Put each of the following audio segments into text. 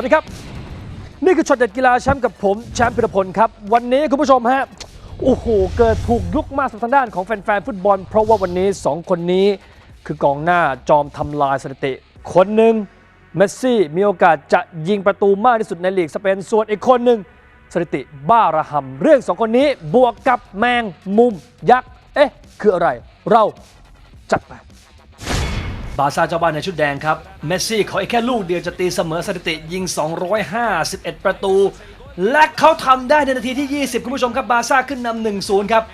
วัสดีครับ นี่คือช็อตเด็ดกีฬาแชมป์กับผมแชมป์พิรพลครับ วันนี้คุณผู้ชมฮะโอ้โห เกิดถูกยุกมากสำหรับทางด้านของแฟนๆฟุตบอล เพราะว่าวันนี้ 2 คนนี้คือกองหน้าจอมทำลายสถิติ คนหนึ่งเมสซี่มีโอกาสจะยิงประตูมากที่สุดในลีกสเปนส่วนอีกคนหนึ่งสถิติบ้าระหำเรื่องสองคนนี้บวกกับแมงมุมยักษ์เอ๊ะ คืออะไรเราจัดไป บาซ่าเจ้าบ้านในชุดแดงครับ เมสซี่เขาอีกแค่ลูกเดียวจะตีเสมอสถิติยิง 251 ประตู และเขาทำได้ในนาทีที่ 20 คุณผู้ชมครับ บาซ่าขึ้นนำ1-0 ครับ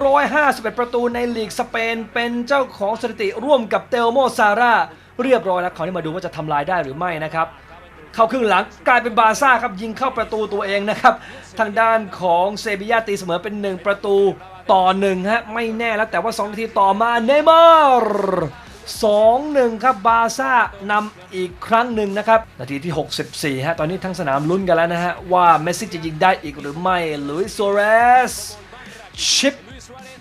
251 ประตูในลีกสเปน เป็นเจ้าของสถิติร่วมกับเตลโมซาร่า เรียบร้อยแล้วคราวนี้มาดูว่าจะทำลายได้หรือไม่นะครับเข้าครึ่งหลังกลายเป็นบาซ่าครับยิงเข้าประตูตัวเองนะครับ ทางด้านของเซบียาตีเสมอเป็น 1 ประตูต่อ1ฮะไม่แน่แล้วแต่ว่า 2 นาทีต่อมาเนย์มาร์ 2-1 ครับบาซ่านำอีกครั้งหนึ่งนะครับ นาทีที่ 64 ฮะ ตอนนี้ทั้งสนามลุ้นกันแล้วนะฮะ ว่าเมสซี่จะยิงได้อีกหรือไม่ลุยส์โซเรส ชิป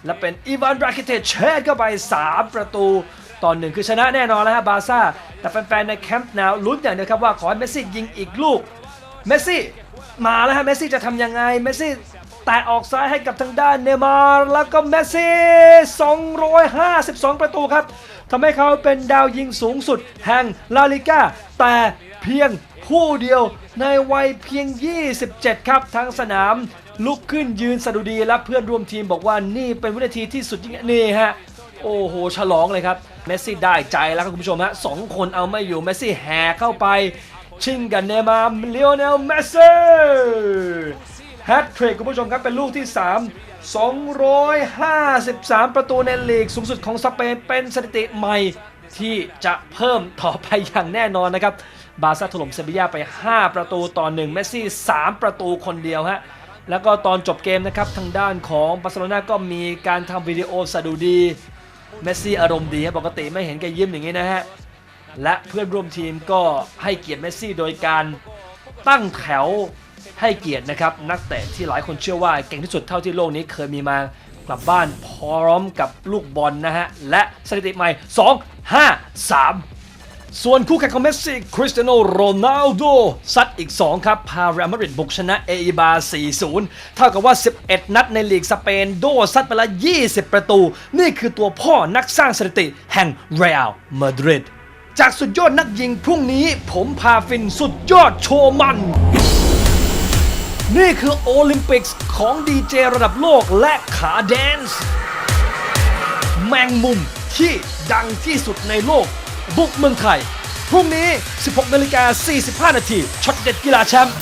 และเป็นอีวานบราคิเตชเชดเข้าไป 3 ประตูต่อหนึ่งคือชนะแน่นอนแล้วฮะบาซ่า แต่แฟนๆในแคมป์นาวลุ้นอย่างเดียวครับว่าขอให้เมสซี่ยิงอีกลูก เมสซี่มาแล้วฮะ เมสซี่จะทำยังไง เมสซี่ แตะออกซ้ายให้กับทางด้านเนมาร์แล้วก็เมสซี่ 252 ประตูครับทำให้เขาเป็นดาวยิงสูงสุดแห่งลาลิก้าแต่เพียงผู้เดียวในวัยเพียง 27 ครับทั้งสนามลุกขึ้นยืนสะดุดีและเพื่อนร่วมทีมบอกว่านี่เป็นวินาทีที่สุดยิ่งนี่ฮะ โอ้โห ฉลองเลยครับ เมสซี่ได้ใจแล้วครับคุณผู้ชมฮะสองคนเอาไม่อยู่ เมสซี่แห่เข้าไป ชิงกันเนมาร์เลโอเนลเมสซี่ แฮตทริกคุณผู้ชมครับเป็นลูกที่ 3 253 ประตูในลีกสูงสุดของสเปนเป็นสถิติใหม่ที่จะเพิ่มต่อไปอย่างแน่นอนนะครับ บาซ่าถล่มเซบียาไป 5 ประตูต่อ1เมสซี่ 3 ประตูคนเดียวฮะแล้วก็ตอนจบเกมนะครับ ทางด้านของบาร์เซโลนาก็มีการทำวิดีโอสะดุดีเมสซี่อารมณ์ดีฮะปกติไม่เห็นแกยิ้มอย่างนี้นะฮะ และเพื่อนร่วมทีมก็ให้เกียรติเมสซี่โดยการตั้งแถว ให้เกียรตินะครับนักเตะที่หลายคนเชื่อว่าเก่งที่สุดเท่าที่โลกนี้เคยมีมากลับบ้านพร้อมกับลูกบอลนะฮะ และสถิติใหม่ 2 5 3 ส่วนคู่แข่งของเมสซี่คริสเตียโนโรนัลโดซัดอีก 2 ครับ พาเรอัลมาดริดบุกชนะเออิบา 4-0 เท่ากับว่า 11 นัดในลีกสเปนโดซัดไปละ 20 ประตู นี่คือตัวพ่อนักสร้างสถิติแห่งเรอัลมาดริดจากสุดยอดนักยิงพรุ่งนี้ผมพาฟินสุดยอดโชว์มัน นี่คือโอลิมปิกส์ของดีเจระดับโลกและขาแดนซ์แมงมุมที่ดังที่สุดในโลก บุกเมืองไทย พรุ่งนี้ 16นาฬิกา45 นาทีช็อตเด็ดกีฬาแชมป์